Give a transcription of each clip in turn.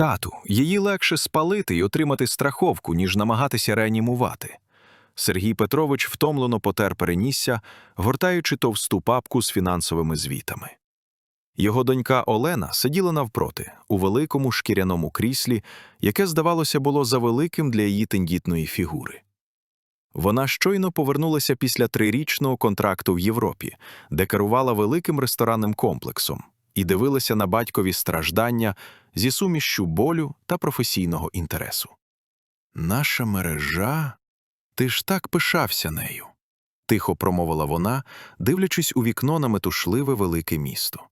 Тату, її легше спалити і отримати страховку, ніж намагатися реанімувати. Сергій Петрович втомлено потер перенісся, гортаючи товсту папку з фінансовими звітами. Його донька Олена сиділа навпроти, у великому шкіряному кріслі, яке, здавалося, було завеликим для її тендітної фігури. Вона щойно повернулася після трирічного контракту в Європі, де керувала великим ресторанним комплексом, і дивилася на батькові страждання зі сумішчю болю та професійного інтересу. Наша мережа, ти ж так пишався нею, тихо промовила вона, дивлячись у вікно на метушливе велике місто.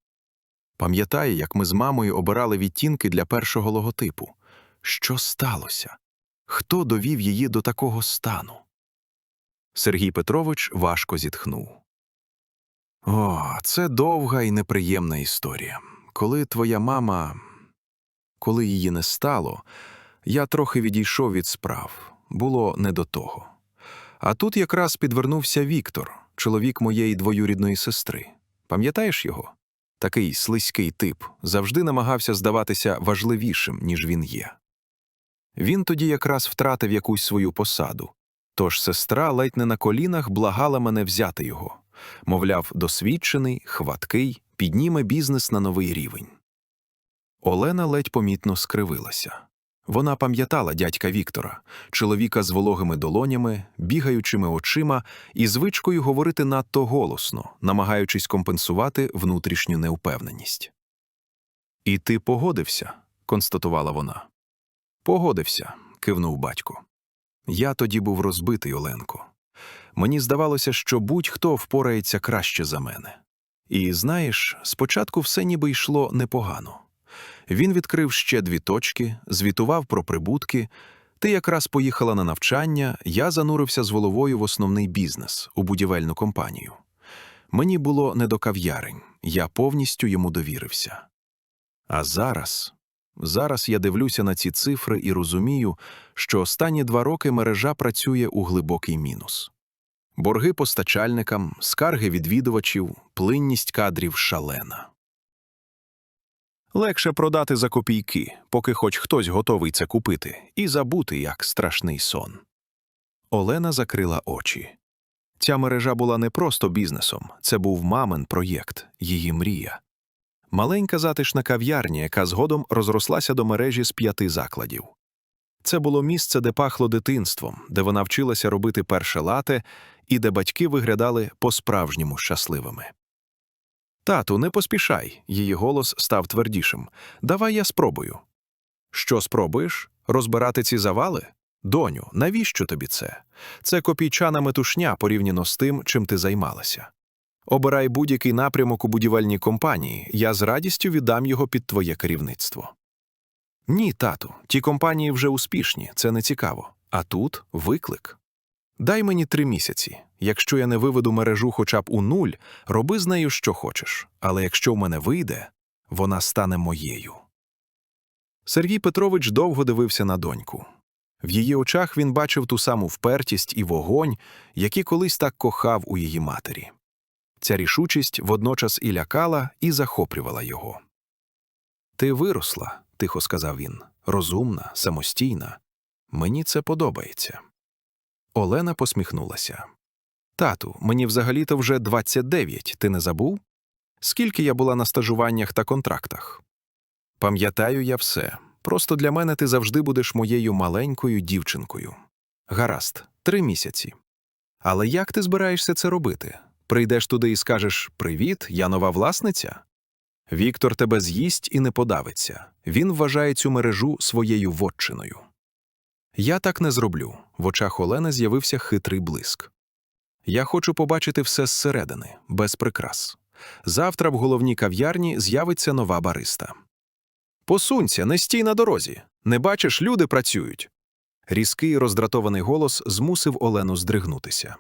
Пам'ятає, як ми з мамою обирали відтінки для першого логотипу. Що сталося? Хто довів її до такого стану? Сергій Петрович важко зітхнув. О, це довга і неприємна історія. Коли твоя мама, коли її не стало, я трохи відійшов від справ, було не до того. А тут якраз підвернувся Віктор, чоловік моєї двоюрідної сестри. Пам'ятаєш його? Такий слизький тип завжди намагався здаватися важливішим, ніж він є. Він тоді якраз втратив якусь свою посаду, тож сестра ледь не на колінах благала мене взяти його. Мовляв, досвідчений, хваткий, підніме бізнес на новий рівень. Олена ледь помітно скривилася. Вона пам'ятала дядька Віктора, чоловіка з вологими долонями, бігаючими очима і звичкою говорити надто голосно, намагаючись компенсувати внутрішню неупевненість. І ти погодився, констатувала вона. Погодився, кивнув батько. Я тоді був розбитий, Оленко. Мені здавалося, що будь-хто впорається краще за мене. І знаєш, спочатку все ніби йшло непогано. Він відкрив ще дві точки, звітував про прибутки. Ти якраз поїхала на навчання, я занурився з головою в основний бізнес у будівельну компанію. Мені було не до кав'ярень, я повністю йому довірився. А зараз, зараз я дивлюся на ці цифри і розумію, що останні два роки мережа працює у глибокий мінус. Борги постачальникам, скарги відвідувачів, плинність кадрів шалена. Легше продати за копійки, поки хоч хтось готовий це купити, і забути, як страшний сон. Олена закрила очі. Ця мережа була не просто бізнесом, це був мамин проєкт, її мрія. Маленька затишна кав'ярня, яка згодом розрослася до мережі з п'яти закладів. Це було місце, де пахло дитинством, де вона вчилася робити перше лате і де батьки виглядали по-справжньому щасливими. Тату, не поспішай, її голос став твердішим. Давай я спробую. Що спробуєш? Розбирати ці завали? Доню, навіщо тобі це? Це копійчана метушня порівняно з тим, чим ти займалася. Обирай будь-який напрямок у будівельній компанії, я з радістю віддам його під твоє керівництво. Ні, тату, ті компанії вже успішні, це не цікаво. А тут виклик. Дай мені три місяці. Якщо я не виведу мережу хоча б у нуль, роби з нею що хочеш, але якщо в мене вийде, вона стане моєю. Сергій Петрович довго дивився на доньку. В її очах він бачив ту саму впертість і вогонь, які колись так кохав у її матері. Ця рішучість водночас і лякала, і захоплювала його. Ти виросла, тихо сказав він, розумна, самостійна. Мені це подобається. Олена посміхнулася. Тату, мені взагалі-то вже 29, ти не забув? Скільки я була на стажуваннях та контрактах? Пам'ятаю я все. Просто для мене ти завжди будеш моєю маленькою дівчинкою. Гаразд, три місяці. Але як ти збираєшся це робити? Прийдеш туди і скажеш Привіт, я нова власниця? Віктор тебе з'їсть і не подавиться. Він вважає цю мережу своєю вотчиною. Я так не зроблю. В очах Олени з'явився хитрий блиск. Я хочу побачити все зсередини, без прикрас. Завтра в головній кав'ярні з'явиться нова бариста. Посунься, не стій на дорозі. Не бачиш, люди працюють. Різкий роздратований голос змусив Олену здригнутися.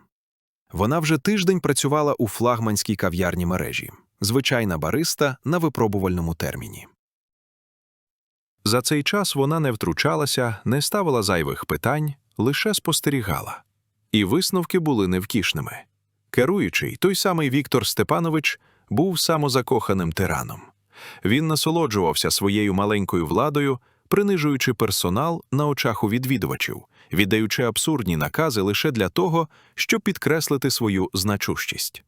Вона вже тиждень працювала у флагманській кав'ярні мережі, звичайна бариста на випробувальному терміні. За цей час вона не втручалася, не ставила зайвих питань, лише спостерігала. І висновки були невтішними. Керуючий, той самий Віктор Степанович, був самозакоханим тираном. Він насолоджувався своєю маленькою владою, принижуючи персонал на очах у відвідувачів, віддаючи абсурдні накази лише для того, щоб підкреслити свою значущість.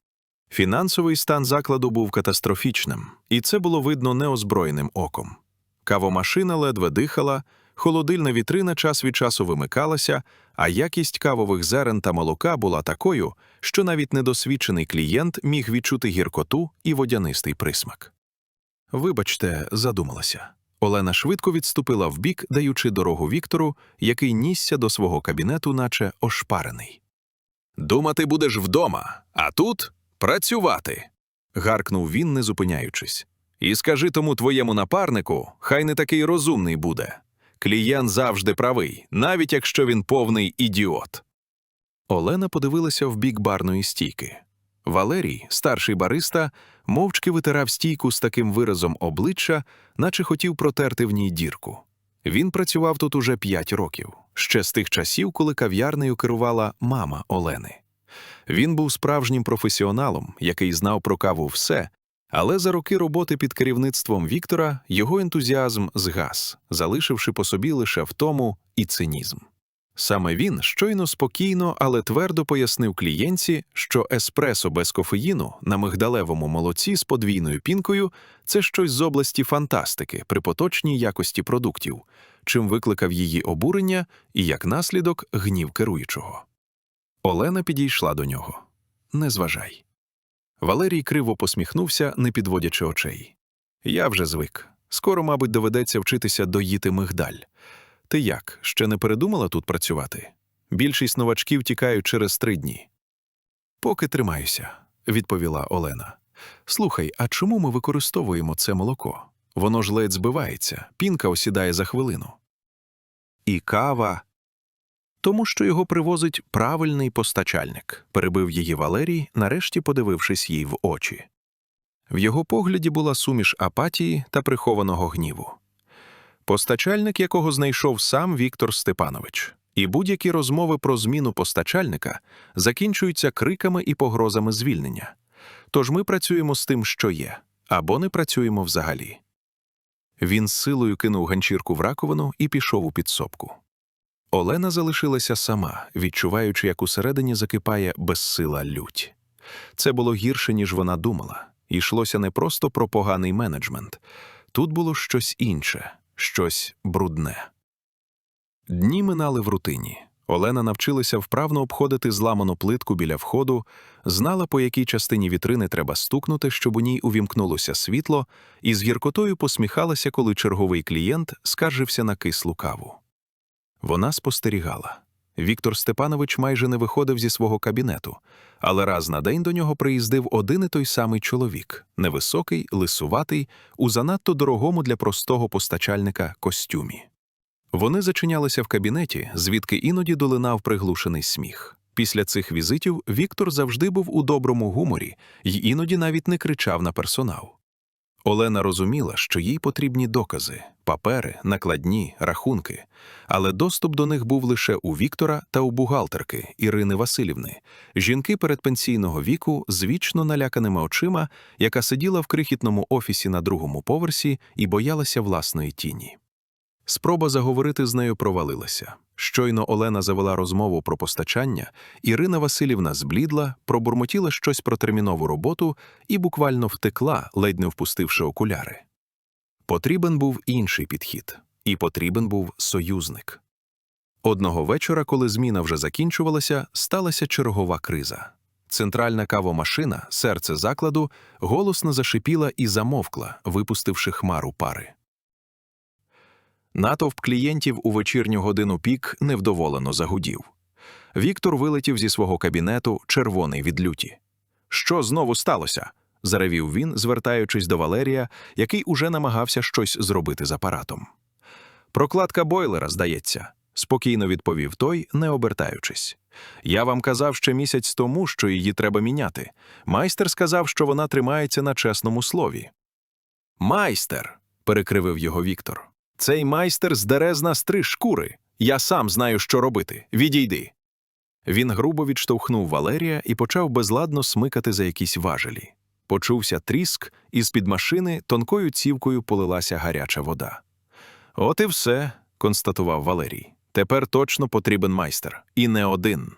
Фінансовий стан закладу був катастрофічним, і це було видно неозброєним оком. Кавомашина ледве дихала, холодильна вітрина час від часу вимикалася, а якість кавових зерен та молока була такою, що навіть недосвідчений клієнт міг відчути гіркоту і водянистий присмак. Вибачте, задумалася. Олена швидко відступила вбік, даючи дорогу Віктору, який нісся до свого кабінету, наче ошпарений. Думати будеш вдома, а тут працювати. гаркнув він, не зупиняючись. І скажи тому твоєму напарнику, хай не такий розумний буде. Клієнт завжди правий, навіть якщо він повний ідіот. Олена подивилася в бік барної стійки. Валерій, старший бариста, мовчки витирав стійку з таким виразом обличчя, наче хотів протерти в ній дірку. Він працював тут уже п'ять років, ще з тих часів, коли кав'ярнею керувала мама Олени. Він був справжнім професіоналом, який знав про каву все, але за роки роботи під керівництвом Віктора його ентузіазм згас, залишивши по собі лише втому і цинізм. Саме він щойно спокійно, але твердо пояснив клієнтці, що еспресо без кофеїну на мигдалевому молоці з подвійною пінкою це щось з області фантастики при поточній якості продуктів, чим викликав її обурення і, як наслідок, гнів керуючого. Олена підійшла до нього. Не зважай. Валерій криво посміхнувся, не підводячи очей. Я вже звик. Скоро, мабуть, доведеться вчитися доїти мигдаль. Ти як, ще не передумала тут працювати? Більшість новачків тікають через три дні. Поки тримаюся, відповіла Олена. Слухай, а чому ми використовуємо це молоко? Воно ж ледь збивається, пінка осідає за хвилину. І кава. Тому що його привозить правильний постачальник, перебив її Валерій, нарешті подивившись їй в очі. В його погляді була суміш апатії та прихованого гніву. Постачальник, якого знайшов сам Віктор Степанович, і будь-які розмови про зміну постачальника закінчуються криками і погрозами звільнення. Тож ми працюємо з тим, що є, або не працюємо взагалі. Він з силою кинув ганчірку в раковину і пішов у підсобку. Олена залишилася сама, відчуваючи, як усередині закипає безсила лють. Це було гірше, ніж вона думала. Йшлося не просто про поганий менеджмент. Тут було щось інше, щось брудне. Дні минали в рутині. Олена навчилася вправно обходити зламану плитку біля входу, знала, по якій частині вітрини треба стукнути, щоб у ній увімкнулося світло, і з гіркотою посміхалася, коли черговий клієнт скаржився на кислу каву. Вона спостерігала. Віктор Степанович майже не виходив зі свого кабінету, але раз на день до нього приїздив один і той самий чоловік невисокий, лисуватий, у занадто дорогому для простого постачальника костюмі. Вони зачинялися в кабінеті, звідки іноді долинав приглушений сміх. Після цих візитів Віктор завжди був у доброму гуморі й іноді навіть не кричав на персонал. Олена розуміла, що їй потрібні докази, папери, накладні, рахунки, але доступ до них був лише у Віктора та у бухгалтерки Ірини Васильівни, жінки передпенсійного віку з вічно наляканими очима, яка сиділа в крихітному офісі на другому поверсі і боялася власної тіні. Спроба заговорити з нею провалилася. Щойно Олена завела розмову про постачання, Ірина Васильівна зблідла, пробурмотіла щось про термінову роботу і буквально втекла, ледь не впустивши окуляри. Потрібен був інший підхід, і потрібен був союзник. Одного вечора, коли зміна вже закінчувалася, сталася чергова криза. Центральна кавомашина, серце закладу, голосно зашипіла і замовкла, випустивши хмару пари. Натовп клієнтів у вечірню годину пік невдоволено загудів. Віктор вилетів зі свого кабінету, червоний від люті. Що знову сталося? заревів він, звертаючись до Валерія, який уже намагався щось зробити з апаратом. Прокладка бойлера, здається, спокійно відповів той, не обертаючись. Я вам казав ще місяць тому, що її треба міняти. Майстер сказав, що вона тримається на чесному слові. Майстер. перекривив його Віктор. Цей майстер здере з нас три шкури. Я сам знаю, що робити. Відійди. Він грубо відштовхнув Валерія і почав безладно смикати за якісь важелі. Почувся тріск, і з-під машини тонкою цівкою полилася гаряча вода. От і все, констатував Валерій. Тепер точно потрібен майстер, і не один.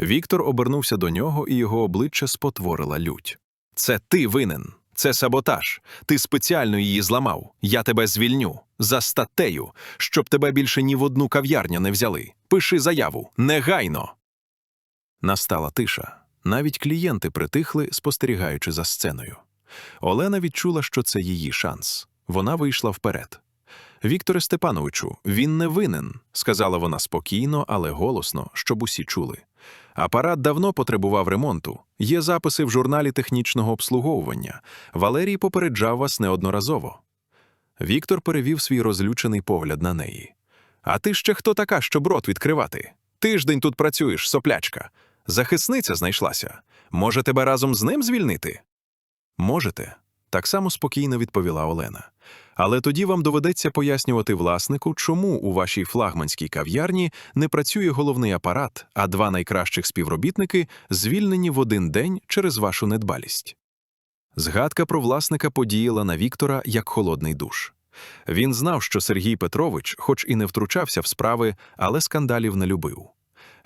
Віктор обернувся до нього, і його обличчя спотворила лють. Це ти винен. Це саботаж. Ти спеціально її зламав. Я тебе звільню за статтею, щоб тебе більше ні в одну кав'ярню не взяли. Пиши заяву негайно. Настала тиша. Навіть клієнти притихли, спостерігаючи за сценою. Олена відчула, що це її шанс. Вона вийшла вперед. Вікторе Степановичу, він не винен, сказала вона спокійно, але голосно, щоб усі чули. Апарат давно потребував ремонту. Є записи в журналі технічного обслуговування. Валерій попереджав вас неодноразово. Віктор перевів свій розлючений погляд на неї. А ти ще хто така, щоб рот відкривати? Тиждень тут працюєш, соплячка. Захисниця знайшлася. Може, тебе разом з ним звільнити? Можете, так само спокійно відповіла Олена. Але тоді вам доведеться пояснювати власнику, чому у вашій флагманській кав'ярні не працює головний апарат, а два найкращих співробітники звільнені в один день через вашу недбалість. Згадка про власника подіяла на Віктора як холодний душ. Він знав, що Сергій Петрович, хоч і не втручався в справи, але скандалів не любив.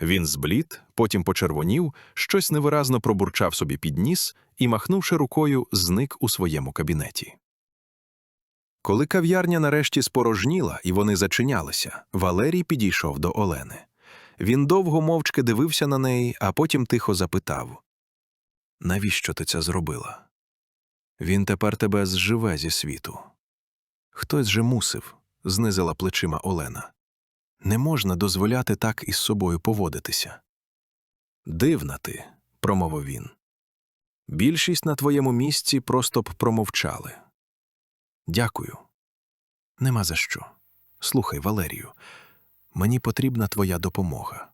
Він зблід, потім почервонів, щось невиразно пробурчав собі під ніс і, махнувши рукою, зник у своєму кабінеті. Коли кав'ярня нарешті спорожніла і вони зачинялися, Валерій підійшов до Олени. Він довго мовчки дивився на неї, а потім тихо запитав Навіщо ти це зробила? Він тепер тебе зживе зі світу. Хтось же мусив, знизила плечима Олена. Не можна дозволяти так із собою поводитися. Дивна ти, промовив він. Більшість на твоєму місці просто б промовчали. Дякую. Нема за що. Слухай, Валерію, мені потрібна твоя допомога.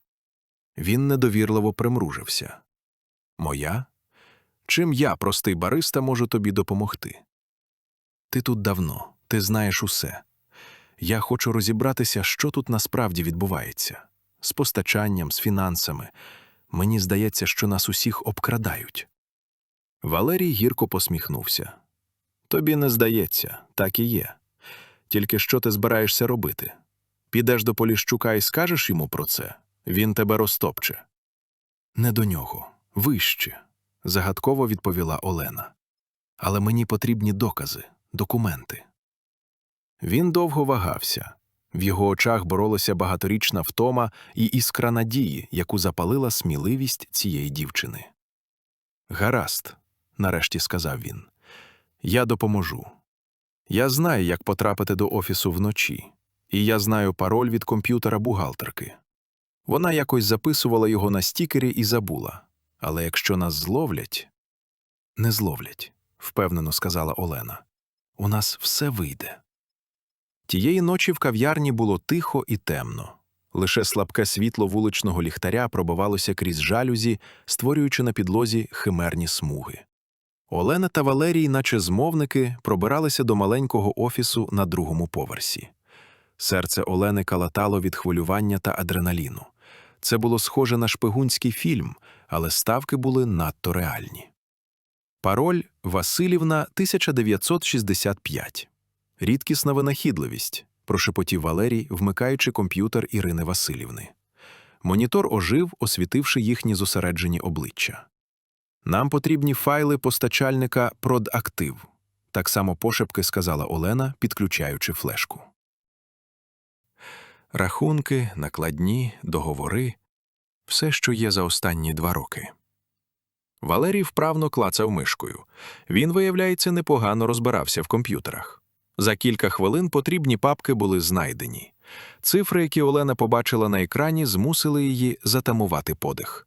Він недовірливо примружився. Моя? Чим я, простий бариста, можу тобі допомогти? Ти тут давно, ти знаєш усе. Я хочу розібратися, що тут насправді відбувається з постачанням, з фінансами. Мені здається, що нас усіх обкрадають. Валерій гірко посміхнувся. Тобі не здається, так і є. Тільки що ти збираєшся робити? Підеш до Поліщука і скажеш йому про це, він тебе розтопче. Не до нього, вище, загадково відповіла Олена. Але мені потрібні докази, документи. Він довго вагався. В його очах боролася багаторічна втома і іскра надії, яку запалила сміливість цієї дівчини. Гаразд, нарешті сказав він. Я допоможу. Я знаю, як потрапити до офісу вночі, і я знаю пароль від комп'ютера бухгалтерки. Вона якось записувала його на стікері і забула. Але якщо нас зловлять, не зловлять, впевнено сказала Олена. У нас все вийде. Тієї ночі в кав'ярні було тихо і темно. Лише слабке світло вуличного ліхтаря пробивалося крізь жалюзі, створюючи на підлозі химерні смуги. Олена та Валерій, наче змовники, пробиралися до маленького офісу на другому поверсі. Серце Олени калатало від хвилювання та адреналіну. Це було схоже на шпигунський фільм, але ставки були надто реальні. Пароль Василівна 1965. Рідкісна винахідливість, прошепотів Валерій, вмикаючи комп'ютер Ірини Васильівни. Монітор ожив, освітивши їхні зосереджені обличчя. Нам потрібні файли постачальника «Продактив», так само пошепки сказала Олена, підключаючи флешку. Рахунки, накладні, договори все, що є за останні два роки. Валерій вправно клацав мишкою. Він, виявляється, непогано розбирався в комп'ютерах. За кілька хвилин потрібні папки були знайдені. Цифри, які Олена побачила на екрані, змусили її затамувати подих.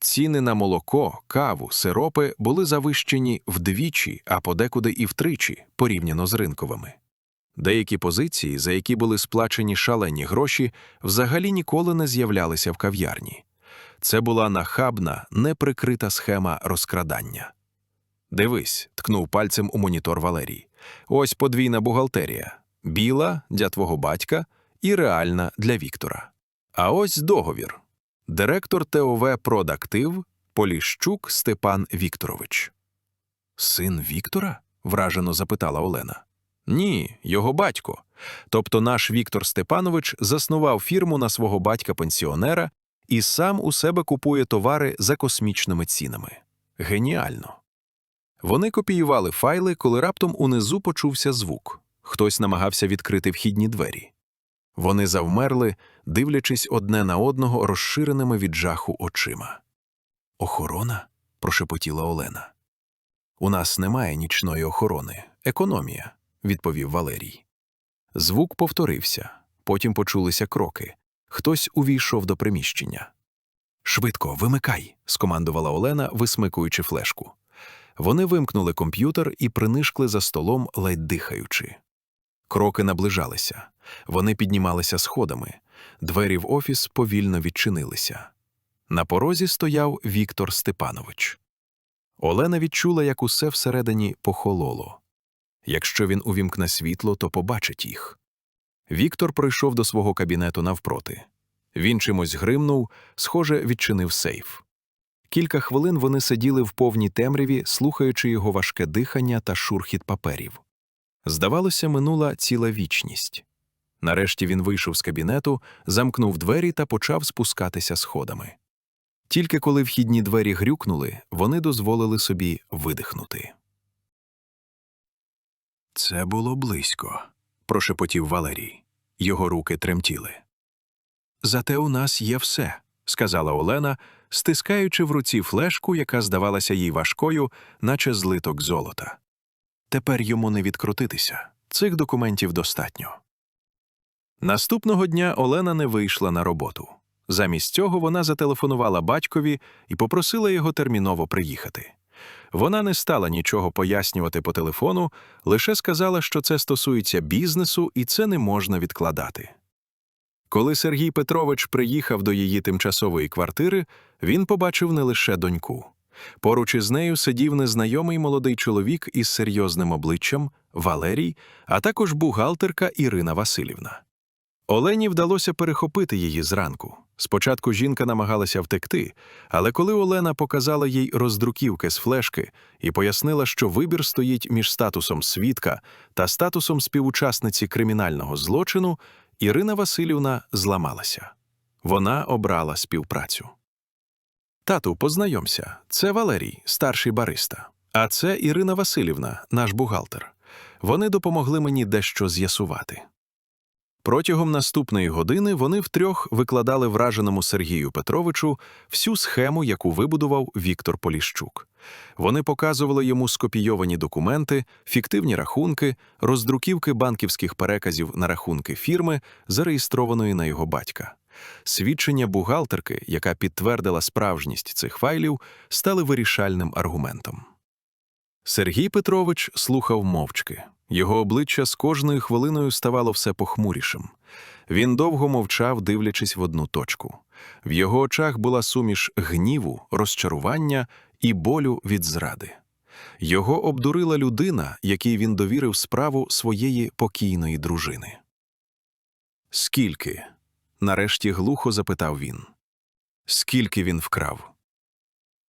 Ціни на молоко, каву, сиропи були завищені вдвічі, а подекуди і втричі, порівняно з ринковими. Деякі позиції, за які були сплачені шалені гроші, взагалі ніколи не з'являлися в кав'ярні. Це була нахабна, неприкрита схема розкрадання. Дивись, ткнув пальцем у монітор Валерій. Ось подвійна бухгалтерія біла для твого батька і реальна для Віктора. А ось договір. Директор ТОВ «Продактив» Поліщук Степан Вікторович. Син Віктора? вражено запитала Олена. Ні, його батько. Тобто наш Віктор Степанович заснував фірму на свого батька-пенсіонера і сам у себе купує товари за космічними цінами. Геніально. Вони копіювали файли, коли раптом унизу почувся звук. Хтось намагався відкрити вхідні двері. Вони завмерли, дивлячись одне на одного розширеними від жаху очима. Охорона? прошепотіла Олена. У нас немає нічної охорони, економія, відповів Валерій. Звук повторився, потім почулися кроки. Хтось увійшов до приміщення. Швидко, вимикай, скомандувала Олена, висмикуючи флешку. Вони вимкнули комп'ютер і принишкли за столом, ледь дихаючи. Кроки наближалися. Вони піднімалися сходами. Двері в офіс повільно відчинилися. На порозі стояв Віктор Степанович. Олена відчула, як усе всередині похололо. Якщо він увімкне світло, то побачить їх. Віктор пройшов до свого кабінету навпроти. Він чимось гримнув, схоже, відчинив сейф. Кілька хвилин вони сиділи в повній темряві, слухаючи його важке дихання та шурхіт паперів. Здавалося, минула ціла вічність. Нарешті він вийшов з кабінету, замкнув двері та почав спускатися сходами. Тільки коли вхідні двері грюкнули, вони дозволили собі видихнути. Це було близько, прошепотів Валерій. Його руки тремтіли. Зате у нас є все, сказала Олена, стискаючи в руці флешку, яка здавалася їй важкою, наче злиток золота. Тепер йому не відкрутитися. Цих документів достатньо. Наступного дня Олена не вийшла на роботу. Замість цього вона зателефонувала батькові і попросила його терміново приїхати. Вона не стала нічого пояснювати по телефону, лише сказала, що це стосується бізнесу і це не можна відкладати. Коли Сергій Петрович приїхав до її тимчасової квартири, він побачив не лише доньку. Поруч із нею сидів незнайомий молодий чоловік із серйозним обличчям Валерій, а також бухгалтерка Ірина Васильівна. Олені вдалося перехопити її зранку. Спочатку жінка намагалася втекти, але коли Олена показала їй роздруківки з флешки і пояснила, що вибір стоїть між статусом свідка та статусом співучасниці кримінального злочину, Ірина Васильівна зламалася. Вона обрала співпрацю. Тату, познайомся. Це Валерій, старший бариста. А це Ірина Васильівна, наш бухгалтер. Вони допомогли мені дещо з'ясувати. Протягом наступної години вони втрьох викладали враженому Сергію Петровичу всю схему, яку вибудував Віктор Поліщук. Вони показували йому скопійовані документи, фіктивні рахунки, роздруківки банківських переказів на рахунки фірми, зареєстрованої на його батька. Свідчення бухгалтерки, яка підтвердила справжність цих файлів, стали вирішальним аргументом. Сергій Петрович слухав мовчки. Його обличчя з кожною хвилиною ставало все похмурішим. Він довго мовчав, дивлячись в одну точку. В його очах була суміш гніву, розчарування і болю від зради. Його обдурила людина, якій він довірив справу своєї покійної дружини. Скільки? Нарешті глухо запитав він. Скільки він вкрав?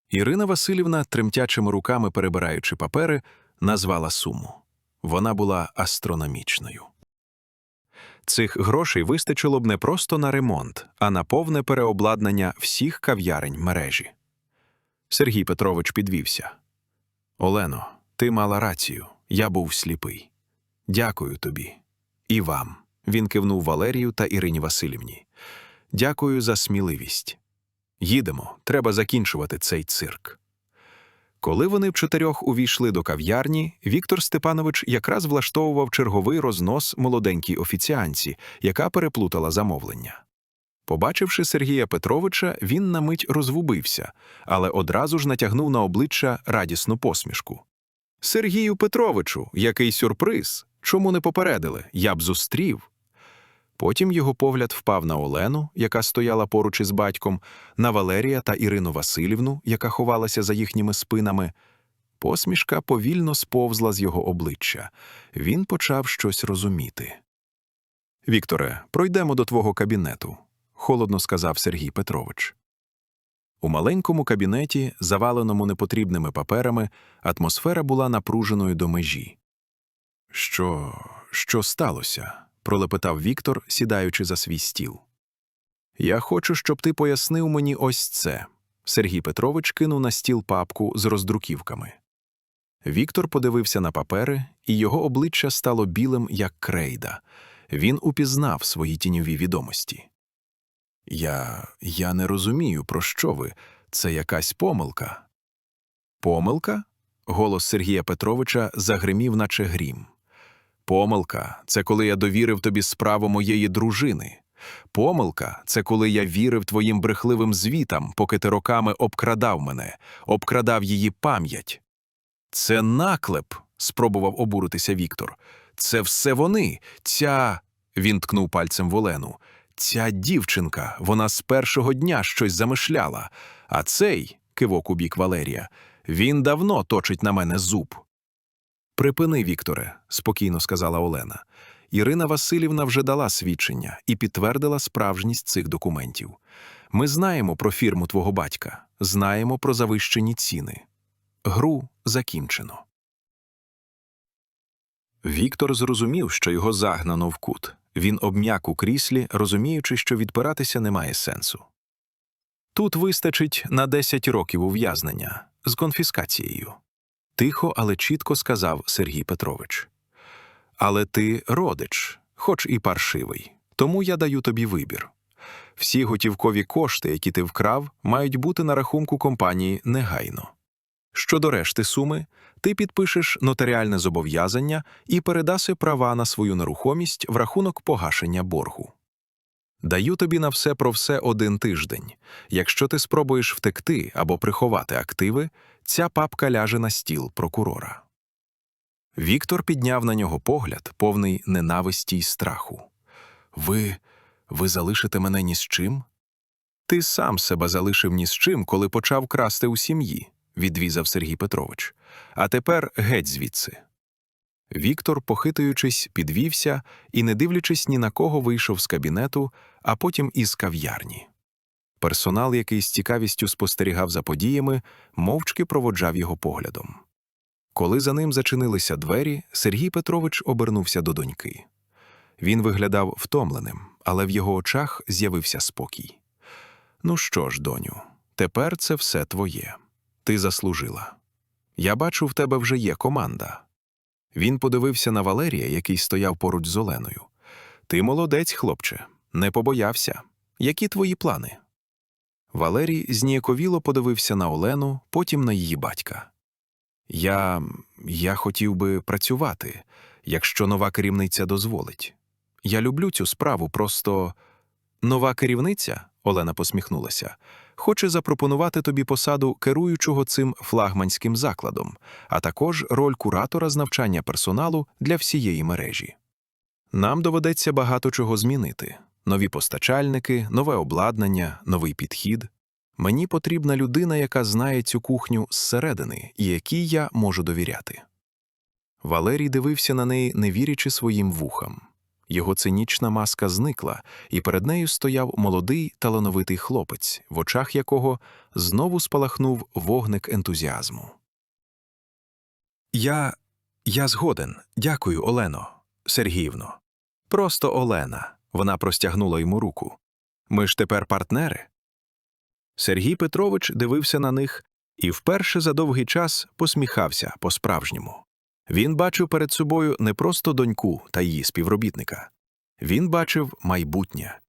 Ірина Васильівна, тремтячими руками перебираючи папери, назвала суму. Вона була астрономічною. Цих грошей вистачило б не просто на ремонт, а на повне переобладнання всіх кав'ярень мережі. Сергій Петрович підвівся. Олено, ти мала рацію, я був сліпий. Дякую тобі. І вам. Він кивнув Валерію та Ірині Васильівні. Дякую за сміливість. Їдемо, треба закінчувати цей цирк. Коли вони в чотирьох увійшли до кав'ярні, Віктор Степанович якраз влаштовував черговий рознос молоденькій офіціанці, яка переплутала замовлення. Побачивши Сергія Петровича, він на мить розгубився, але одразу ж натягнув на обличчя радісну посмішку. Сергію Петровичу, який сюрприз! Чому не попередили? Я б зустрів. Потім його погляд впав на Олену, яка стояла поруч із батьком, на Валерія та Ірину Васильівну, яка ховалася за їхніми спинами. Посмішка повільно сповзла з його обличчя. Він почав щось розуміти. Вікторе, пройдемо до твого кабінету, холодно сказав Сергій Петрович. У маленькому кабінеті, заваленому непотрібними паперами, атмосфера була напруженою до межі. Що, що сталося? пролепетав Віктор, сідаючи за свій стіл. Я хочу, щоб ти пояснив мені ось це. Сергій Петрович кинув на стіл папку з роздруківками. Віктор подивився на папери, і його обличчя стало білим, як крейда. Він упізнав свої тіньові відомості. Я. я не розумію, про що ви. Це якась помилка. Помилка? Голос Сергія Петровича загримів, наче грім. Помилка це коли я довірив тобі справу моєї дружини. Помилка це коли я вірив твоїм брехливим звітам, поки ти роками обкрадав мене, обкрадав її пам'ять. Це наклеп, спробував обуритися Віктор. Це все вони, ця. Він ткнув пальцем в Олену. Ця дівчинка, вона з першого дня щось замишляла, а цей, кивок у бік Валерія, він давно точить на мене зуб. Припини, Вікторе, спокійно сказала Олена. Ірина Васильівна вже дала свідчення і підтвердила справжність цих документів. Ми знаємо про фірму твого батька, знаємо про завищені ціни. Гру закінчено. Віктор зрозумів, що його загнано в кут. Він обм'як у кріслі, розуміючи, що відпиратися немає сенсу. Тут вистачить на 10 років ув'язнення з конфіскацією. Тихо, але чітко сказав Сергій Петрович. Але ти родич, хоч і паршивий, тому я даю тобі вибір. Всі готівкові кошти, які ти вкрав, мають бути на рахунку компанії негайно. Щодо решти суми, ти підпишеш нотаріальне зобов'язання і передаси права на свою нерухомість в рахунок погашення боргу. Даю тобі на все про все один тиждень. Якщо ти спробуєш втекти або приховати активи, ця папка ляже на стіл прокурора. Віктор підняв на нього погляд, повний ненависті й страху. Ви. ви залишите мене ні з чим? Ти сам себе залишив ні з чим, коли почав красти у сім'ї, відвізав Сергій Петрович. А тепер геть звідси. Віктор, похитуючись, підвівся і, не дивлячись ні на кого, вийшов з кабінету, а потім із кав'ярні. Персонал, який з цікавістю спостерігав за подіями, мовчки проводжав його поглядом. Коли за ним зачинилися двері, Сергій Петрович обернувся до доньки. Він виглядав втомленим, але в його очах з'явився спокій. Ну що ж, доню, тепер це все твоє. Ти заслужила. Я бачу, в тебе вже є команда. Він подивився на Валерія, який стояв поруч з Оленою. Ти молодець, хлопче, не побоявся. Які твої плани? Валерій зніяковіло подивився на Олену, потім на її батька. Я. я хотів би працювати, якщо нова керівниця дозволить. Я люблю цю справу, просто нова керівниця, Олена посміхнулася, хоче запропонувати тобі посаду керуючого цим флагманським закладом, а також роль куратора з навчання персоналу для всієї мережі. Нам доведеться багато чого змінити: нові постачальники, нове обладнання, новий підхід. Мені потрібна людина, яка знає цю кухню зсередини і якій я можу довіряти. Валерій дивився на неї, не вірячи своїм вухам. Його цинічна маска зникла, і перед нею стояв молодий талановитий хлопець, в очах якого знову спалахнув вогник ентузіазму. Я. я згоден. Дякую, Олено. Сергіївно. Просто Олена. Вона простягнула йому руку. Ми ж тепер партнери. Сергій Петрович дивився на них і вперше за довгий час посміхався по-справжньому. Він бачив перед собою не просто доньку та її співробітника, він бачив майбутнє,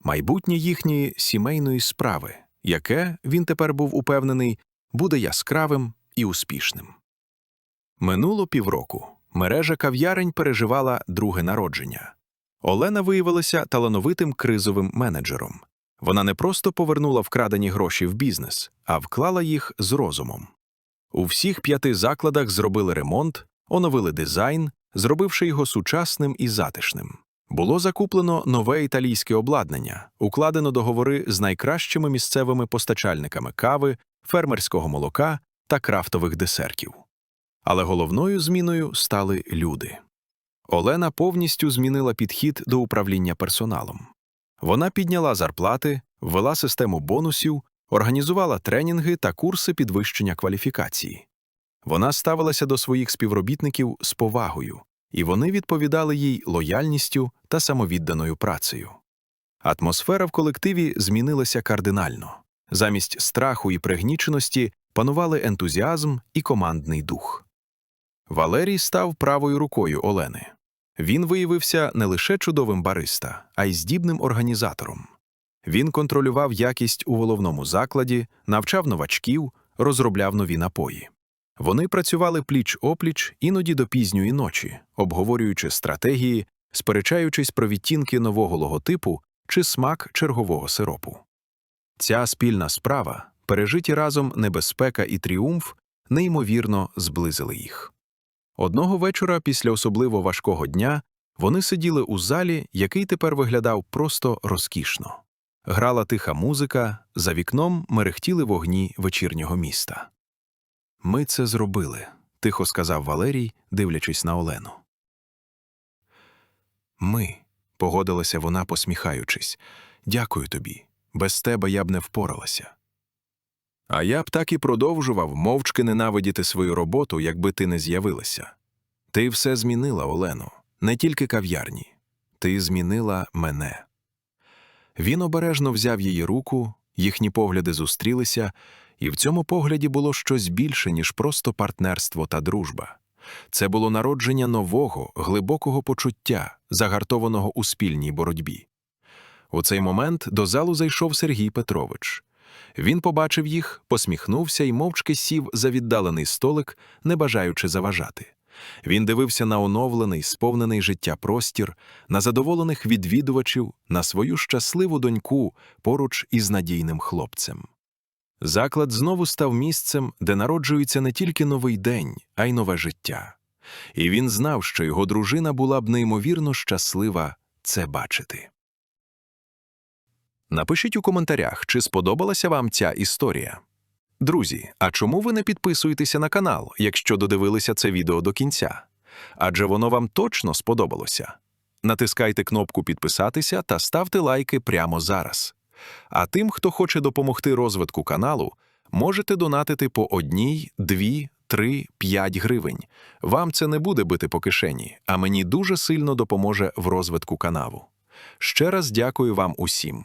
майбутнє їхньої сімейної справи, яке, він тепер був упевнений, буде яскравим і успішним. Минуло півроку. Мережа кав'ярень переживала друге народження. Олена виявилася талановитим кризовим менеджером. Вона не просто повернула вкрадені гроші в бізнес, а вклала їх з розумом. У всіх п'яти закладах зробили ремонт, оновили дизайн, зробивши його сучасним і затишним. Було закуплено нове італійське обладнання, укладено договори з найкращими місцевими постачальниками кави, фермерського молока та крафтових десертів. Але головною зміною стали люди. Олена повністю змінила підхід до управління персоналом. Вона підняла зарплати, ввела систему бонусів, організувала тренінги та курси підвищення кваліфікації. Вона ставилася до своїх співробітників з повагою, і вони відповідали їй лояльністю та самовідданою працею. Атмосфера в колективі змінилася кардинально. Замість страху і пригніченості панували ентузіазм і командний дух. Валерій став правою рукою Олени. Він виявився не лише чудовим бариста, а й здібним організатором. Він контролював якість у головному закладі, навчав новачків, розробляв нові напої. Вони працювали пліч-опліч іноді до пізньої ночі, обговорюючи стратегії, сперечаючись про відтінки нового логотипу чи смак чергового сиропу. Ця спільна справа, пережиті разом небезпека і тріумф, неймовірно зблизили їх. Одного вечора після особливо важкого дня вони сиділи у залі, який тепер виглядав просто розкішно. Грала тиха музика, за вікном мерехтіли вогні вечірнього міста. Ми це зробили, тихо сказав Валерій, дивлячись на Олену. Ми, погодилася вона, посміхаючись. Дякую тобі. Без тебе я б не впоралася. А я б так і продовжував мовчки ненавидіти свою роботу, якби ти не з'явилася. Ти все змінила, Олено, не тільки кав'ярні. Ти змінила мене. Він обережно взяв її руку, їхні погляди зустрілися, і в цьому погляді було щось більше, ніж просто партнерство та дружба. Це було народження нового, глибокого почуття, загартованого у спільній боротьбі. У цей момент до залу зайшов Сергій Петрович. Він побачив їх, посміхнувся і мовчки сів за віддалений столик, не бажаючи заважати. Він дивився на оновлений, сповнений життя простір, на задоволених відвідувачів, на свою щасливу доньку поруч із надійним хлопцем. Заклад знову став місцем, де народжується не тільки новий день, а й нове життя. І він знав, що його дружина була б неймовірно щаслива це бачити. Напишіть у коментарях, чи сподобалася вам ця історія. Друзі, а чому ви не підписуєтеся на канал, якщо додивилися це відео до кінця? Адже воно вам точно сподобалося. Натискайте кнопку підписатися та ставте лайки прямо зараз. А тим, хто хоче допомогти розвитку каналу, можете донатити по одній, дві, три, п'ять гривень. Вам це не буде бити по кишені, а мені дуже сильно допоможе в розвитку каналу. Ще раз дякую вам усім.